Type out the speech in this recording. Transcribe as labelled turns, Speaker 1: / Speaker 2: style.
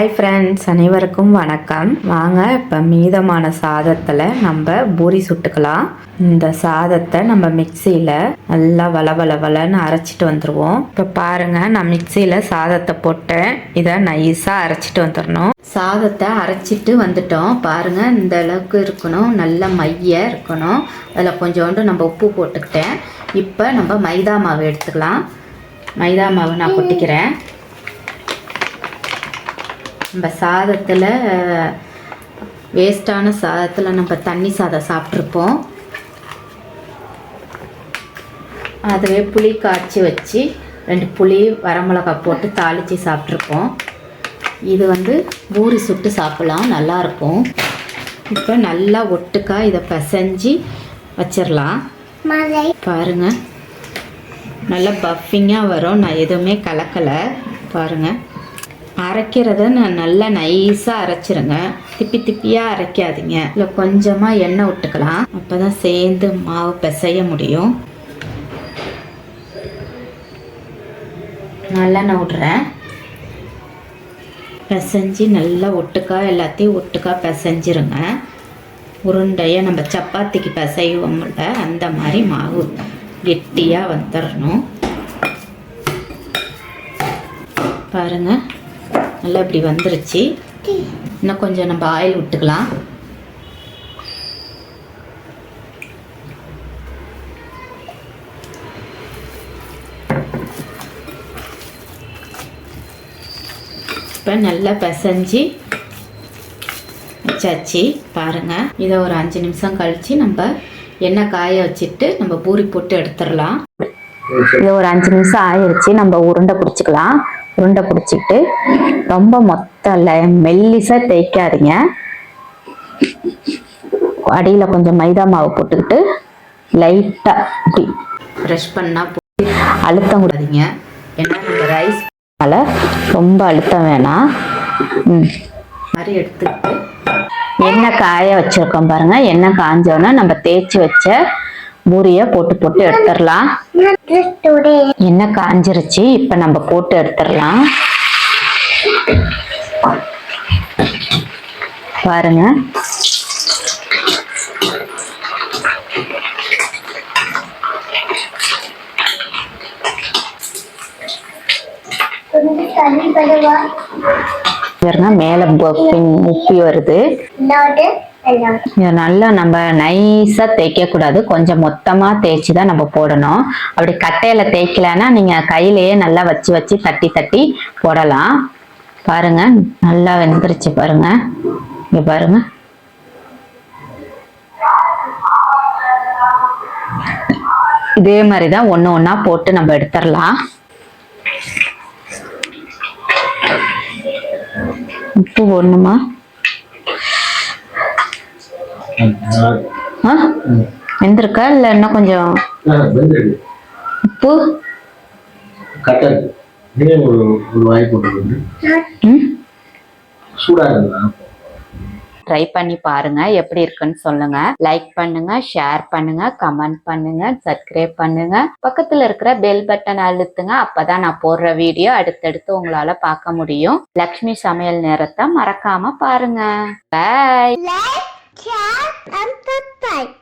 Speaker 1: Hi friends அனைவருக்கும் வணக்கம். வாங்க இப்போ மீதமான சாதத்தில் நம்ம பூரி சுட்டுக்கலாம். இந்த சாதத்தை நம்ம மிக்சியில் நல்லா வள வள வளன்னு அரைச்சிட்டு வந்துடுவோம் இப்போ பாருங்கள் நான் மிக்சியில் சாதத்தை போட்டேன். இதை நைஸாக அரைச்சிட்டு வந்துடணும் சாதத்தை அரைச்சிட்டு வந்துட்டோம். பாருங்கள் இந்த அளவுக்கு இருக்கணும். நல்ல மைய இருக்கணும். அதில் கொஞ்சோண்டு நம்ம உப்பு போட்டுக்கிட்டேன். இப்போ நம்ம மைதா மாவு எடுத்துக்கலாம். மைதா மாவு நான் கொட்டிக்கிறேன். நம்ம சாதத்தில் வேஸ்டான சாதத்தில் நம்ம தண்ணி சாதம் சாப்பிட்ருப்போம் அதுவே புளி காய்ச்சி வச்சு ரெண்டு புளி வரமிளகா போட்டு தாளித்து சாப்பிட்ருப்போம் இது வந்து பூரி சுட்டு சாப்பிட்லாம் நல்லாயிருக்கும் இப்போ நல்லா ஒட்டுக்கா இதை பிசைஞ்சு வச்சிடலாம். பாருங்கள் நல்லா பஃபிங்காக வரும். நான் எதுவுமே கலக்கலை. பாருங்கள் அரைக்கிறத நான் நல்லா நைஸாக அரைச்சிருங்க. திப்பி திப்பியாக அரைக்காதீங்க. இல்லை கொஞ்சமாக எண்ணெய் விட்டுக்கலாம். அப்போ தான் சேர்ந்து மாவு பிசைய முடியும். நல்லெண்ணெய் விட்றேன். பிசைஞ்சு நல்லா ஒட்டுக்கா எல்லாத்தையும் ஒட்டுக்கா பிசைஞ்சிருங்க. உருண்டையை நம்ம சப்பாத்திக்கு பிசைவோம்ல அந்த மாதிரி மாவு கெட்டியாக வந்துடணும் பாருங்கள் நல்லா இப்படி வந்துருச்சு. இன்னும் கொஞ்சம் நம்ம ஆயில் விட்டுக்கலாம். இப்போ நல்லா பிசைஞ்சு வச்சாச்சு பாருங்கள் இதை ஒரு அஞ்சு நிமிஷம் கழித்து நம்ம எண்ணெய் காய வச்சுட்டு நம்ம பூரி போட்டு எடுத்துடலாம். இது ஒரு அஞ்சு நிமிஷம் ஆயிடுச்சு நம்ம உருண்டை பிடிச்சிக்கலாம். உருண்டை பிடிச்சிக்கிட்டு ரொம்ப மொத்தம் இல்லை மெல்லிசாக தேய்க்காதீங்க. அடியில் கொஞ்சம் மைதா மாவு போட்டுக்கிட்டு லைட்டாக இப்படி ப்ரெஷ் பண்ணால் போய் அழுத்தம் கூடாதீங்க. ஏன்னா நம்ம ரைஸ் ரொம்ப அழுத்தம் வேணாம். ம். மாதிரி எடுத்துக்கிட்டு எண்ணெய் காய வச்சுருக்கோம் பாருங்கள் எண்ணெய் காஞ்சோன்னா நம்ம தேய்ச்சி வச்ச பூரிய போட்டு போட்டு எடுத்துடலாம். என்ன காஞ்சிருச்சு இப்ப நம்ம போட்டு எடுத்துடலாம். பாருங்க. மேல உப்பி வருது. இதை நல்லா நம்ம நைஸா தேய்க்க கூடாது கொஞ்சம் மொத்தமா தேய்ச்சி தான் நம்ம போடணும். அப்படி கட்டையில தேய்க்கலன்னா நீங்க கையிலேயே நல்லா வச்சு வச்சு தட்டி தட்டி போடலாம். பாருங்க நல்லா வெந்துருச்சு பாருங்க. இங்க பாருங்க. இதே மாதிரி தான் ஒன்று ஒன்றா போட்டு நம்ம எடுத்துடலாம். உப்பு போடணுமா? வெந்திருக்கா? இல்லை இன்னும் கொஞ்சம் உப்பு?
Speaker 2: கட்டல் இதே ஒரு ஒரு வாய் போட்டு
Speaker 1: ம்?
Speaker 2: சூடா இருக்குதா
Speaker 1: ட்ரை பண்ணி பாருங்க எப்படி இருக்குன்னு சொல்லுங்க. லைக் பண்ணுங்க ஷேர் பண்ணுங்க கமெண்ட் பண்ணுங்க சப்ஸ்கிரைப் பண்ணுங்க. பக்கத்துல இருக்கிற பெல் பட்டன் அழுத்துங்க அப்பதான் நான் போடுற வீடியோ அடுத்தடுத்து உங்களால பார்க்க முடியும். லக்ஷ்மி சமையல் நேரத்தை மறக்காம பாருங்க. பாய்
Speaker 3: Cat and the Peppa.